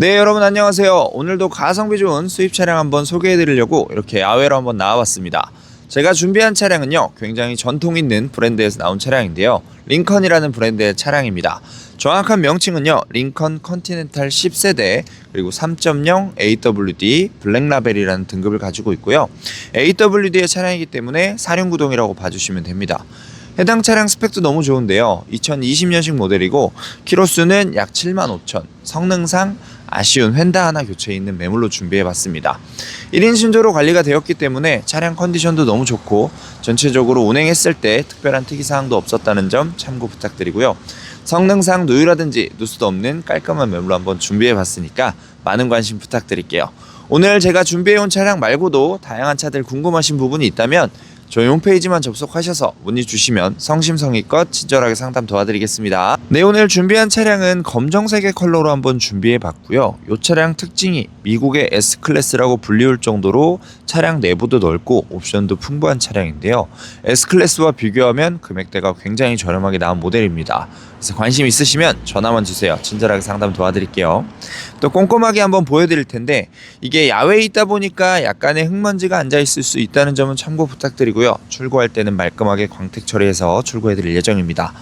네 여러분 안녕하세요. 오늘도 가성비 좋은 수입 차량 한번 소개해 드리려고 이렇게 야외로 한번 나와봤습니다. 제가 준비한 차량은요 굉장히 전통 있는 브랜드에서 나온 차량인데요. 링컨이라는 브랜드의 차량입니다. 정확한 명칭은요 링컨 컨티넨탈 10세대 그리고 3.0 AWD 블랙라벨이라는 등급을 가지고 있고요. AWD의 차량이기 때문에 사륜구동이라고 봐주시면 됩니다. 해당 차량 스펙도 너무 좋은데요. 2020년식 모델이고 키로수는 약 7만 5천. 성능상 아쉬운 휀다 하나 교체 있는 매물로 준비해 봤습니다. 1인 신조로 관리가 되었기 때문에 차량 컨디션도 너무 좋고 전체적으로 운행했을 때 특별한 특이 사항도 없었다는 점 참고 부탁드리고요. 성능상 누유라든지 누수도 없는 깔끔한 매물로 한번 준비해 봤으니까 많은 관심 부탁드릴게요. 오늘 제가 준비해 온 차량 말고도 다양한 차들 궁금하신 부분이 있다면 저희 홈페이지만 접속하셔서 문의 주시면 성심성의껏 친절하게 상담 도와드리겠습니다. 네, 오늘 준비한 차량은 검정색의 컬러로 한번 금비해 봤고요. 이 차량 특징이 미국의 S클래스라고 불리울 정도로 차량 내부도 넓고 옵션도 풍부한 차량인데요. S클래스와 비교하면 금액대가 굉장히 저렴하게 나온 모델입니다. 그래서 관심 있으시면 전화만 주세요. 친절하게 상담 도와드릴게요. 또 꼼꼼하게 한번 보여드릴 텐데 이게 야외에 있다 보니까 약간의 흙먼지가 앉아 있을 수 있다는 점은 참고 부탁드리고요. 출고할 때는 말끔하게 광택 처리해서 출고해드릴 예정입니다.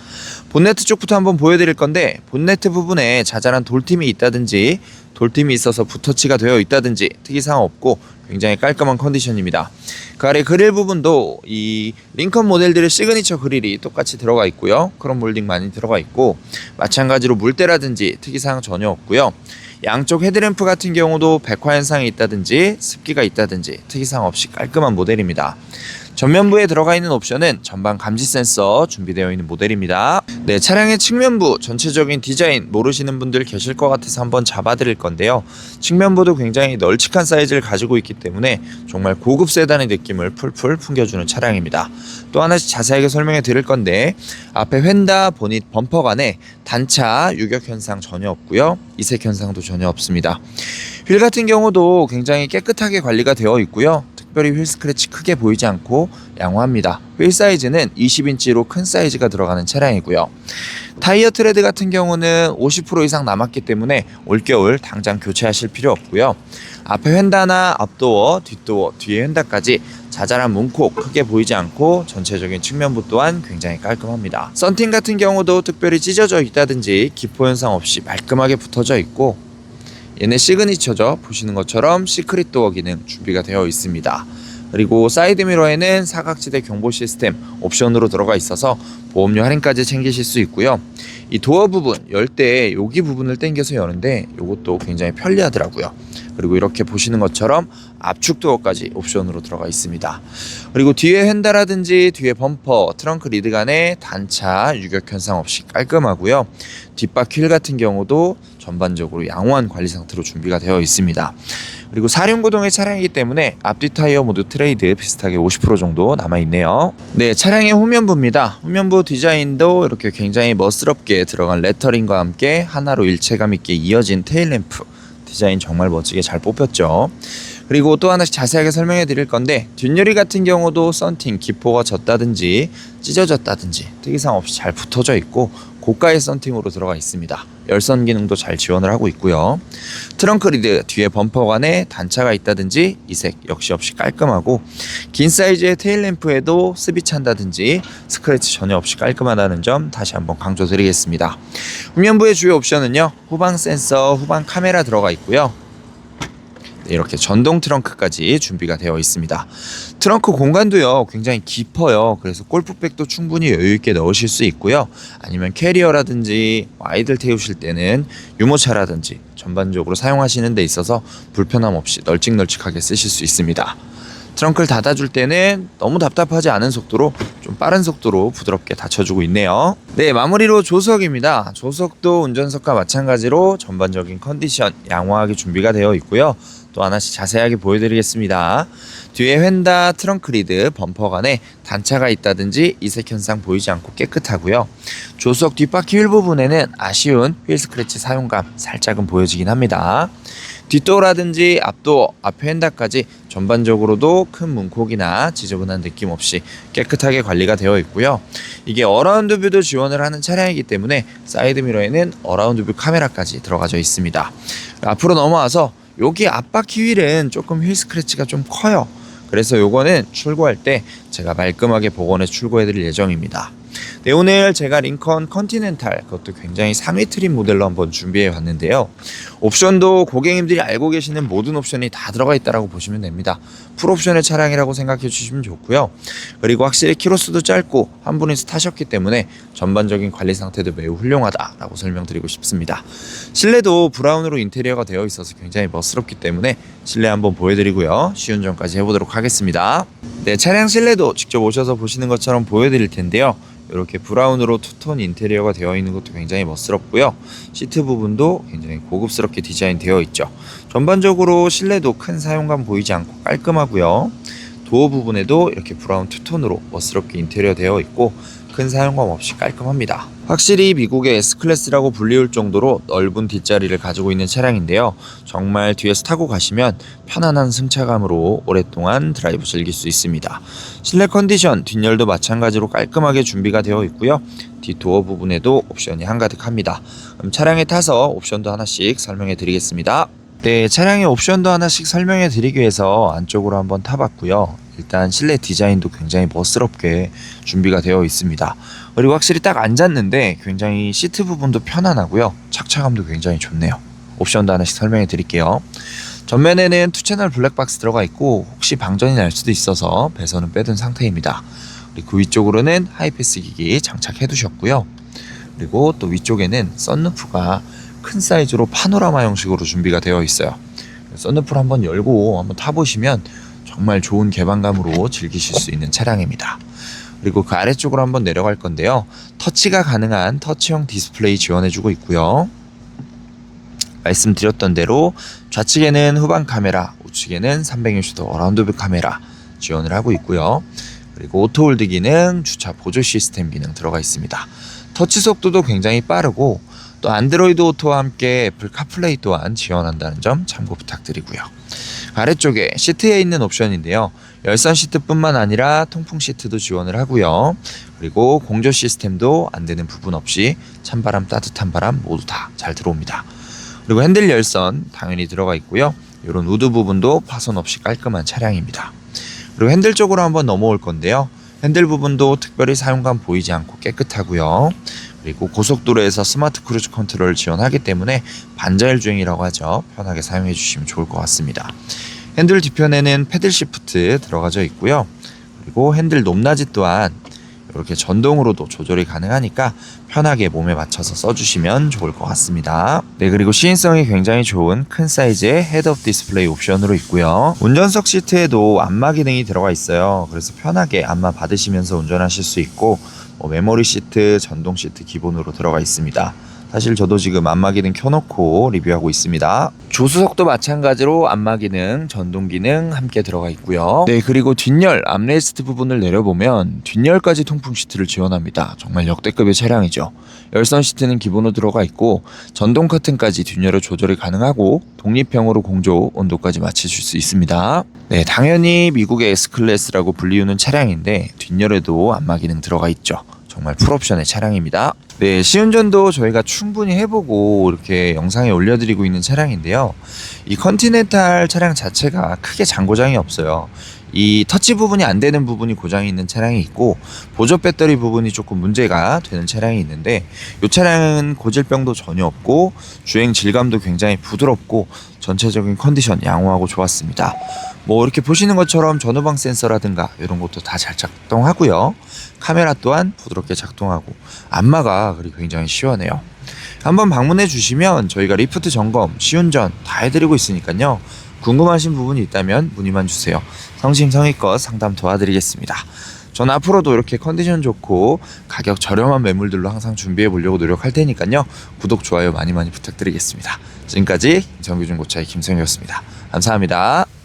본네트 쪽부터 한번 보여드릴 건데 본네트 부분에 자잘한 돌팀이 있다든지 돌팀이 있어서 붓터치가 되어 있다든지 특이사항 없고 굉장히 깔끔한 컨디션입니다. 그 아래 그릴 부분도 이 링컨 모델들의 시그니처 그릴이 똑같이 들어가 있고요. 크롬 몰딩 많이 들어가 있고 마찬가지로 물때라든지 특이사항 전혀 없고요. 양쪽 헤드램프 같은 경우도 백화 현상이 있다든지 습기가 있다든지 특이사항 없이 깔끔한 모델입니다. 전면부에 들어가 있는 옵션은 전방 감지 센서 준비되어 있는 모델입니다. 네, 차량의 측면부 전체적인 디자인 모르시는 분들 계실 것 같아서 한번 잡아드릴 건데요. 측면부도 굉장히 널찍한 사이즈를 가지고 있기 때문에 정말 고급 세단의 느낌을 풀풀 풍겨주는 차량입니다. 또 하나씩 자세하게 설명해 드릴 건데 앞에 휀다 보닛 범퍼 간에 단차 유격 현상 전혀 없고요. 이색 현상도 전혀 없습니다. 휠 같은 경우도 굉장히 깨끗하게 관리가 되어 있고요. 특별히 휠 스크래치 크게 보이지 않고 양호합니다. 휠 사이즈는 20인치로 큰 사이즈가 들어가는 차량이고요. 타이어 트레드 같은 경우는 50% 이상 남았기 때문에 올겨울 당장 교체하실 필요 없고요. 앞에 휀다나 앞도어, 뒷도어, 뒤에 휀다까지 자잘한 문콕 크게 보이지 않고 전체적인 측면부 또한 굉장히 깔끔합니다. 썬팅 같은 경우도 특별히 찢어져 있다든지 기포 현상 없이 말끔하게 붙어져 있고 얘네 시그니처죠. 보시는 것처럼 시크릿 도어 기능 준비가 되어 있습니다. 그리고 사이드 미러에는 사각지대 경보 시스템 옵션으로 들어가 있어서 보험료 할인까지 챙기실 수 있고요. 이 도어 부분 열 때 여기 부분을 당겨서 여는데 이것도 굉장히 편리하더라고요. 그리고 이렇게 보시는 것처럼 압축 도어까지 옵션으로 들어가 있습니다. 그리고 뒤에 휀다라든지 뒤에 범퍼, 트렁크 리드 간에 단차, 유격 현상 없이 깔끔하고요. 뒷바퀴 휠 같은 경우도 전반적으로 양호한 관리 상태로 준비가 되어 있습니다. 그리고 사륜구동의 차량이기 때문에 앞뒤 타이어 모두 트레이드 비슷하게 50% 정도 남아 있네요. 네, 차량의 후면부입니다. 후면부 디자인도 이렇게 굉장히 멋스럽게 들어간 레터링과 함께 하나로 일체감 있게 이어진 테일램프 디자인 정말 멋지게 잘 뽑혔죠. 그리고 또 하나씩 자세하게 설명해 드릴 건데 뒷유리 같은 경우도 썬팅 기포가 졌다든지 찢어졌다든지 특이사항 없이 잘 붙어져 있고 고가의 썬팅으로 들어가 있습니다. 열선 기능도 잘 지원을 하고 있고요. 트렁크 리드 뒤에 범퍼관에 단차가 있다든지 이색 역시 없이 깔끔하고 긴 사이즈의 테일 램프에도 습이 찬다든지 스크래치 전혀 없이 깔끔하다는 점 다시 한번 강조드리겠습니다. 후면부의 주요 옵션은요. 후방 센서, 후방 카메라 들어가 있고요. 네, 이렇게 전동 트렁크까지 준비가 되어 있습니다. 트렁크 공간도요 굉장히 깊어요. 그래서 골프백도 충분히 여유 있게 넣으실 수 있고요. 아니면 캐리어라든지 아이들 태우실 때는 유모차라든지 전반적으로 사용하시는 데 있어서 불편함 없이 널찍널찍하게 쓰실 수 있습니다. 트렁크를 닫아줄 때는 너무 답답하지 않은 속도로 좀 빠른 속도로 부드럽게 닫혀주고 있네요. 네, 마무리로 조석입니다. 조석도 운전석과 마찬가지로 전반적인 컨디션 양호하게 준비가 되어 있고요. 또 하나씩 자세하게 보여드리겠습니다. 뒤에 휀다 트렁크 리드 범퍼 간에 단차가 있다든지 이색 현상 보이지 않고 깨끗하고요. 조수석 뒷바퀴 휠 부분에는 아쉬운 휠 스크래치 사용감 살짝은 보여지긴 합니다. 뒷도어라든지 앞도어, 앞에 핸다까지 전반적으로도 큰 문콕이나 지저분한 느낌 없이 깨끗하게 관리가 되어 있고요. 이게 어라운드 뷰도 지원을 하는 차량이기 때문에 사이드 미러에는 어라운드 뷰 카메라까지 들어가져 있습니다. 앞으로 넘어와서 여기 앞바퀴 휠은 조금 휠 스크래치가 좀 커요. 그래서 요거는 출고할 때 제가 말끔하게 복원해 출고해 드릴 예정입니다. 네, 오늘 제가 링컨 컨티넨탈 그것도 굉장히 상위 트림 모델로 한번 준비해 봤는데요. 옵션도 고객님들이 알고 계시는 모든 옵션이 다 들어가 있다라고 보시면 됩니다. 풀옵션의 차량이라고 생각해 주시면 좋고요. 그리고 확실히 키로수도 짧고 한 분이서 타셨기 때문에 전반적인 관리 상태도 매우 훌륭하다라고 설명드리고 싶습니다. 실내도 브라운으로 인테리어가 되어 있어서 굉장히 멋스럽기 때문에 실내 한번 보여드리고요. 시운전까지 해보도록 하겠습니다. 네, 차량 실내도 직접 오셔서 보시는 것처럼 보여드릴 텐데요. 이렇게 브라운으로 투톤 인테리어가 되어 있는 것도 굉장히 멋스럽고요. 시트 부분도 굉장히 고급스럽게 디자인 되어 있죠. 전반적으로 실내도 큰 사용감 보이지 않고 깔끔하고요. 도어 부분에도 이렇게 브라운 투톤으로 멋스럽게 인테리어 되어 있고 큰 사용감 없이 깔끔합니다. 확실히 미국의 S클래스라고 불리울 정도로 넓은 뒷자리를 가지고 있는 차량인데요. 정말 뒤에서 타고 가시면 편안한 승차감으로 오랫동안 드라이브 즐길 수 있습니다. 실내 컨디션, 뒷열도 마찬가지로 깔끔하게 준비가 되어 있고요. 뒷도어 부분에도 옵션이 한가득합니다. 그럼 차량에 타서 옵션도 하나씩 설명해 드리겠습니다. 네, 차량의 옵션도 하나씩 설명해 드리기 위해서 안쪽으로 한번 타봤고요. 일단 실내 디자인도 굉장히 멋스럽게 준비가 되어 있습니다. 그리고 확실히 딱 앉았는데 굉장히 시트 부분도 편안하고요. 착차감도 굉장히 좋네요. 옵션도 하나씩 설명해 드릴게요. 전면에는 투 채널 블랙박스 들어가 있고 혹시 방전이 날 수도 있어서 배선은 빼둔 상태입니다. 그리고 그 위쪽으로는 하이패스 기기 장착해 두셨고요. 그리고 또 위쪽에는 썬루프가 큰 사이즈로 파노라마 형식으로 준비가 되어 있어요. 썬루프를 한번 열고 한번 타보시면 정말 좋은 개방감으로 즐기실 수 있는 차량입니다. 그리고 그 아래쪽으로 한번 내려갈 건데요. 터치가 가능한 터치형 디스플레이 지원해주고 있고요. 말씀드렸던 대로 좌측에는 후방 카메라, 우측에는 360도 어라운드뷰 카메라 지원을 하고 있고요. 그리고 오토홀드 기능, 주차 보조 시스템 기능 들어가 있습니다. 터치 속도도 굉장히 빠르고 또 안드로이드 오토와 함께 애플 카플레이 또한 지원한다는 점 참고 부탁드리고요. 아래쪽에 시트에 있는 옵션인데요. 열선 시트뿐만 아니라 통풍 시트도 지원을 하고요. 그리고 공조 시스템도 안 되는 부분 없이 찬바람, 따뜻한 바람 모두 다 잘 들어옵니다. 그리고 핸들 열선 당연히 들어가 있고요. 이런 우드 부분도 파손 없이 깔끔한 차량입니다. 그리고 핸들 쪽으로 한번 넘어올 건데요. 핸들 부분도 특별히 사용감 보이지 않고 깨끗하고요. 그리고 고속도로에서 스마트 크루즈 컨트롤을 지원하기 때문에 반자율 주행이라고 하죠. 편하게 사용해 주시면 좋을 것 같습니다. 핸들 뒤편에는 패들 시프트 들어가져 있고요. 그리고 핸들 높낮이 또한 이렇게 전동으로도 조절이 가능하니까 편하게 몸에 맞춰서 써주시면 좋을 것 같습니다. 네, 그리고 시인성이 굉장히 좋은 큰 사이즈의 헤드업 디스플레이 옵션으로 있고요. 운전석 시트에도 안마 기능이 들어가 있어요. 그래서 편하게 안마 받으시면서 운전하실 수 있고 뭐 메모리 시트, 전동 시트 기본으로 들어가 있습니다. 사실 저도 지금 안마 기능 켜놓고 리뷰하고 있습니다. 조수석도 마찬가지로 안마 기능, 전동 기능 함께 들어가 있고요. 네, 그리고 뒷열, 암레스트 부분을 내려보면 뒷열까지 통풍 시트를 지원합니다. 정말 역대급의 차량이죠. 열선 시트는 기본으로 들어가 있고 전동 커튼까지 뒷열을 조절이 가능하고 독립형으로 공조 온도까지 맞추실 수 있습니다. 네, 당연히 미국의 S클래스라고 불리우는 차량인데 뒷열에도 안마 기능 들어가 있죠. 정말 풀옵션의 차량입니다. 네, 시운전도 저희가 충분히 해보고 이렇게 영상에 올려드리고 있는 차량인데요. 이 컨티넨탈 차량 자체가 크게 잔고장이 없어요. 이 터치 부분이 안 되는 부분이 고장이 있는 차량이 있고 보조 배터리 부분이 조금 문제가 되는 차량이 있는데 이 차량은 고질병도 전혀 없고 주행 질감도 굉장히 부드럽고 전체적인 컨디션 양호하고 좋았습니다. 뭐 이렇게 보시는 것처럼 전후방 센서라든가 이런 것도 다 잘 작동하고요. 카메라 또한 부드럽게 작동하고 안마가 그리고 굉장히 시원해요. 한번 방문해 주시면 저희가 리프트 점검, 시운전 다 해드리고 있으니까요. 궁금하신 부분이 있다면 문의만 주세요. 성심성의껏 상담 도와드리겠습니다. 전 앞으로도 이렇게 컨디션 좋고 가격 저렴한 매물들로 항상 준비해 보려고 노력할 테니까요. 구독, 좋아요 많이 많이 부탁드리겠습니다. 지금까지 정규중 고차의 김성이었습니다. 감사합니다.